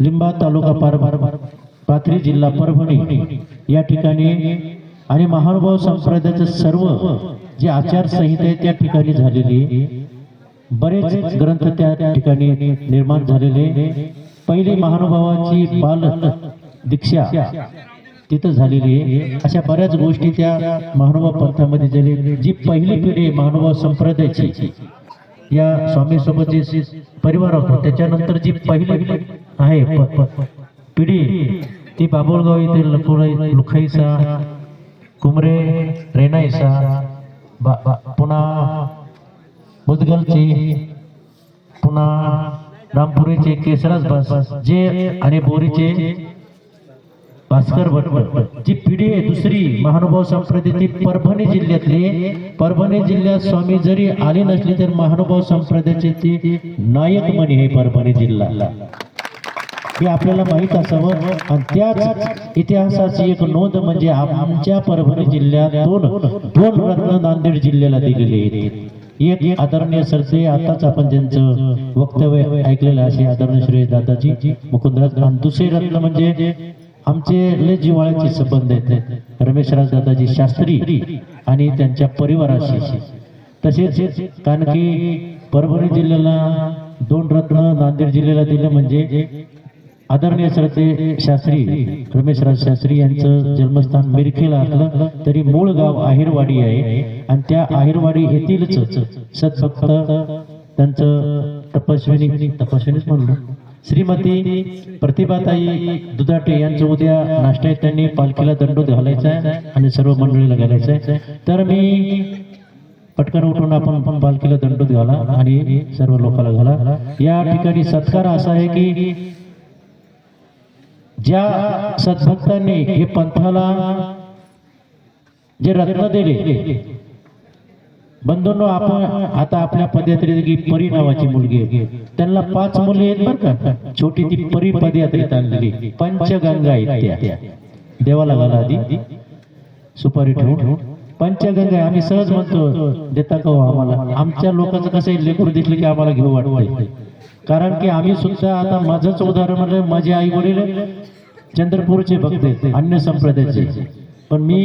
लिंबा तालुका पारभार पाथरी जिल्हा परभणी. या ठिकाणी आणि महानुभाव संप्रदायाचे सर्व जे आचारसंहिता आहे त्या ठिकाणी झालेली. आहे. बरेच ग्रंथ त्या ठिकाणी निर्माण झालेले. पहिली महानुभावाची बाल दीक्षा तिथं झालेली आहे. अशा बऱ्याच गोष्टी त्या महानुभाव पंथामध्ये झाली जी पहिली पिढी महानुभाव संप्रदायाची. या स्वामी सोबत जे परिवार होतो. त्याच्यानंतर जी पहिली आहे. प- पिढी ती बाबुळगाव येथील लखुराई लुखाईसा कुमरे रेणाईसा बा- बा- पुन्हा मुदगलचे पुन्हा रामपुरीचे केसराज बस जे आणि बोरीचे भास्कर भटवट जी पिढी आहे दुसरी महानुभाव संप्रदायाची परभणी जिल्ह्यातली. परभणी जिल्ह्यात स्वामी जरी आले नसले तर महानुभाव संप्रदायाचे ते नायक म्हणे हे परभणी जिल्हा हे आपल्याला माहीत असावं. आणि त्याच इतिहासाची एक नोंद म्हणजे आमच्या परभणी जिल्ह्यात दोन दोन रत्न नांदेड जिल्ह्याला दिलेले आहेत. एक आदरणीय सरसे आताच आपण त्यांचं वक्तव्य ऐकलेलं असे आदरणीय श्री दादाजी मुकुंदराज आणि दुसरे रत्न म्हणजे आमचे लय जिवाळ्याचे संबंध आहेत. रमेशराज दादाजी शास्त्री आणि त्यांच्या परिवाराशी. तसेच कारण की परभणी जिल्ह्याला दोन रत्न नांदेड जिल्ह्याला दिलं म्हणजे आदरणीय सरचे शास्त्री रमेशराज शास्त्री यांचं जन्मस्थान मिरखेला असलं तरी मूळ गाव आहेरवाडी आहे. आणि त्या आहेरवाडी येथीलच सतभक्त त्यांचं तपस्विनी तपस्विनीच म्हणलं श्रीमती प्रतिभाताई दुधाटे यांचं उद्या नाश्ता त्यांनी पालखीला दंडोत घालायचा आहे आणि सर्व मंडळीला घालायचं आहे. तर मी पटकन उठून आपण पण पालखीला दंडोत घाला आणि सर्व लोकांना घाला. या ठिकाणी सत्कार असा आहे की ज्या सद्भक्तांनी हे पंथाला जे रत्न दिले बंधूंनो आपण आता आपल्या पदयात्रेची परी नावाची मुलगी आहे. त्यांना पाच मुले आहेत बरं का. छोटी ती परी पदयात्रेत आणलेली. पंचगंगा आहेत त्या देवाला घाला आधी. सुपारी ठेवून. पंचगंगा आम्ही सहज म्हणतो देता का हो आम्हाला? आमच्या लोकांचं कसं लेकरू दिसलं की आम्हाला घेऊ वाटतंय. कारण की आम्ही सुद्धा आता माझंच उदाहरण म्हणजे माझे आई वडील चंद्रपूरचे भक्त अन्य संप्रदायाचे. पण मी